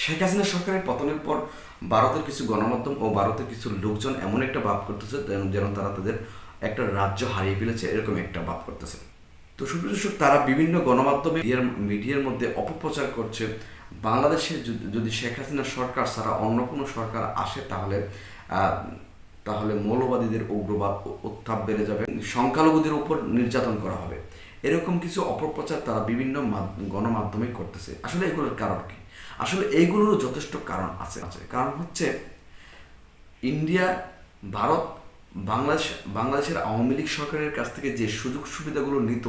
শেখ হাসিনা সরকারের পতনের পর ভারতের কিছু গণমাধ্যম ও ভারতের কিছু লোকজন এমন একটা ভাব করতেছে যেন তারা তাদের একটা রাজ্য হারিয়ে ফেলেছে, এরকম একটা ভাব করতেছে। তো সুপ্রদর্শক তারা বিভিন্ন গণমাধ্যমে মিডিয়ার মধ্যে অপপ্রচার করছে। বাংলাদেশে যদি- শেখ হাসিনা সরকার ছাড়া অন্য কোনো সরকার আসে, তাহলে তাহলে মৌলবাদীদের উগ্রবাদ উ- উত্থাপ বেড়ে যাবে। সংখ্যালঘুদের উপর নির্যাতন করা হবে। এরকম কিছু অপপ্রচার তারা বিভিন্ন মাধ- গণমাধ্যমে করতেছে। আসলে এগুলোর কারণ কি? আসলে এইগুলোরও যথেষ্ট কারণ আছে। আছে। কারণ হচ্ছে ইন্ডিয়া, ভারত, বাংলাদেশ, বাংলাদেশের আওয়ামী লীগ সরকারের কাছ থেকে যে সুযোগ সুবিধাগুলো নিত,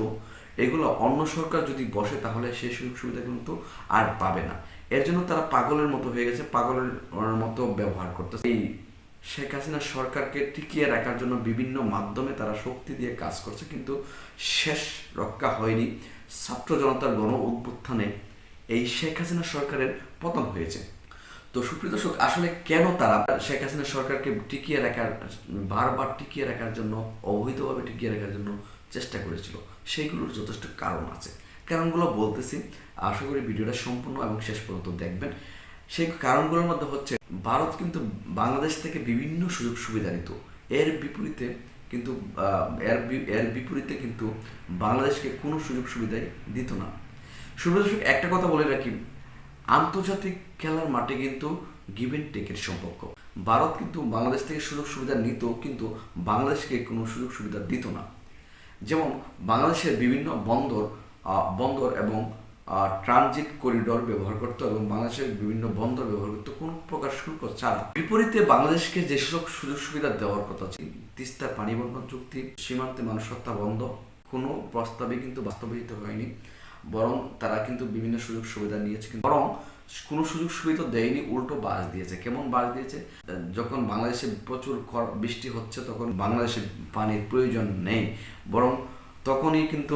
এগুলো অন্য সরকার যদি বসে তাহলে সেই সুযোগ সুবিধা কিন্তু আর পাবে না। এর জন্য তারা পাগলের মতো হয়ে গেছে, পাগলের মতো ব্যবহার করতেছে। এই শেখ হাসিনা সরকারকে টিকিয়ে রাখার জন্য বিভিন্ন মাধ্যমে তারা শক্তি দিয়ে কাজ করছে, কিন্তু শেষ রক্ষা হয়নি। ছাত্র জনতার গণ উত্থানে এই শেখ হাসিনা সরকারের পতন হয়েছে। তো সুপ্রিয় দর্শক, আসলে কেন তারা শেখ হাসিনা সরকারকে টিকিয়ে রাখার, বারবার টিকিয়ে রাখার জন্য, অবৈধভাবে টিকিয়ে রাখার জন্য চেষ্টা করেছিল? সেইগুলোর যথেষ্ট কারণ আছে। কারণগুলো বলতেছি। আশা করি ভিডিওটা সম্পূর্ণ এবং শেষ পর্যন্ত দেখবেন। সেই কারণগুলোর মধ্যে হচ্ছে, ভারত কিন্তু বাংলাদেশ থেকে বিভিন্ন সুযোগ সুবিধা নিত। এর বিপরীতে কিন্তু এর এর বিপরীতে কিন্তু বাংলাদেশকে কোনো সুযোগ সুবিধাই দিত না। সুপ্রিয় দর্শক একটা কথা বলে রাখি। আন্তর্জাতিক খেলার মাঠে কিন্তু গিভেন টেকের সম্পর্ক। ভারত কিন্তু বাংলাদেশ থেকে সুযোগ সুবিধা নিত, কিন্তু বাংলাদেশকে কোনো সুযোগ সুবিধা দিত না। যেমন বাংলাদেশের বিভিন্ন বন্দর বন্দর এবং ট্রানজিট করিডোর ব্যবহার করতো এবং বাংলাদেশের বিভিন্ন বন্দর ব্যবহার করতো, কোনো প্রকার শুল্ক ছাড়া। বিপরীতে বাংলাদেশকে যেসব সুযোগ সুবিধা দেওয়ার কথা ছিল, তিস্তা পানি বন্টন চুক্তি, সীমান্তে মানুষ হত্যা বন্ধ, কোনো প্রস্তাবে কিন্তু বাস্তবায়িত হয়নি। বরং তারা কিন্তু বিভিন্ন সুযোগ সুবিধা নিয়েছে কিন্তু বরং কোনো সুযোগ সুবিধা দেয়নি, উল্টো বাস দিয়েছে। কেমন বাস দিয়েছে? যখন বাংলাদেশে প্রচুর বৃষ্টি হচ্ছে তখন বাংলাদেশে পানির প্রয়োজন নেই। বরং তখনই কিন্তু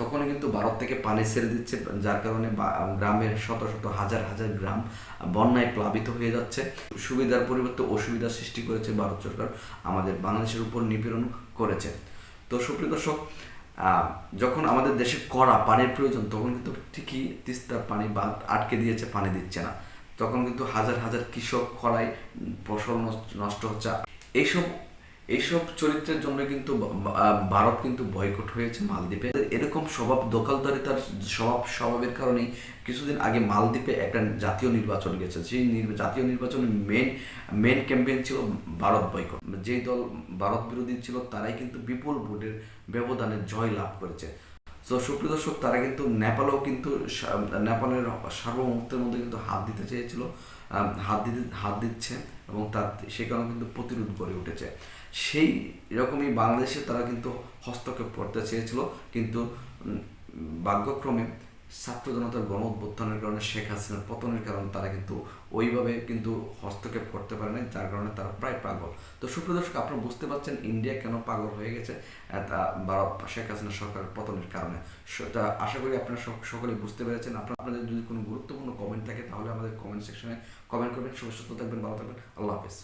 তখনই কিন্তু ভারত থেকে পানি ছেড়ে দিচ্ছে, যার কারণে গ্রামের শত শত হাজার হাজার গ্রাম বন্যায় প্লাবিত হয়ে যাচ্ছে। সুবিধার পরিবর্তে অসুবিধার সৃষ্টি করেছে ভারত সরকার। আমাদের বাংলাদেশের উপর নিপীড়ন করেছে। তো সুপ্রিয় দর্শক যখন আমাদের দেশে কড়া পানির প্রয়োজন, তখন কিন্তু ঠিকই তিস্তার পানি বা আটকে দিয়েছে, পানি দিচ্ছে না। তখন কিন্তু হাজার হাজার কৃষক খরায় ফসল নষ্ট হচ্ছে। এইসব এইসব চরিত্রের জন্য কিন্তু ভারত কিন্তু বয়কট হয়েছে মালদ্বীপে। এরকম স্বভাব দখলদারিতার স্বভাব স্বভাবের কারণেই কিছুদিন আগে মালদ্বীপে একটা জাতীয় নির্বাচন গেছে। সেই জাতীয় নির্বাচনের মেন মেন ক্যাম্পেইন ছিল ভারত বয়কট। যেই দল ভারত বিরোধী ছিল, তারাই কিন্তু বিপুল ভোটের ব্যবধানে জয় লাভ করেছে। তো সুপ্রিয় দর্শক, তারা কিন্তু নেপালেও কিন্তু নেপালের সার্বভৌমত্বের মধ্যে কিন্তু হাত দিতে চেয়েছিল হাত দিতে, হাত দিচ্ছে এবং তার, সে কারণে কিন্তু প্রতিরোধ গড়ে উঠেছে। সেই রকমই বাংলাদেশে তারা কিন্তু হস্তক্ষেপ করতে চেয়েছিল, কিন্তু ভাগ্যক্রমে ছাত্র জনতার গণ উত্থানের কারণে শেখ হাসিনার পতনের কারণে তারা কিন্তু ওইভাবে কিন্তু হস্তক্ষেপ করতে পারে না যার কারণে তারা প্রায় পাগল। তো সুপ্রিয় দর্শক, আপনারা বুঝতে পারছেন ইন্ডিয়া কেন পাগল হয়ে গেছে শেখ হাসিনা সরকারের পতনের কারণে। আশা করি আপনারা সকলে বুঝতে পেরেছেন। আপনারা, আপনাদের যদি কোনো গুরুত্বপূর্ণ কমেন্ট থাকে, তাহলে আমাদের কমেন্ট সেকশনে কমেন্ট করবেন। সবাই সুস্থ থাকবেন, ভালো থাকবেন। আল্লাহ হাফেজ।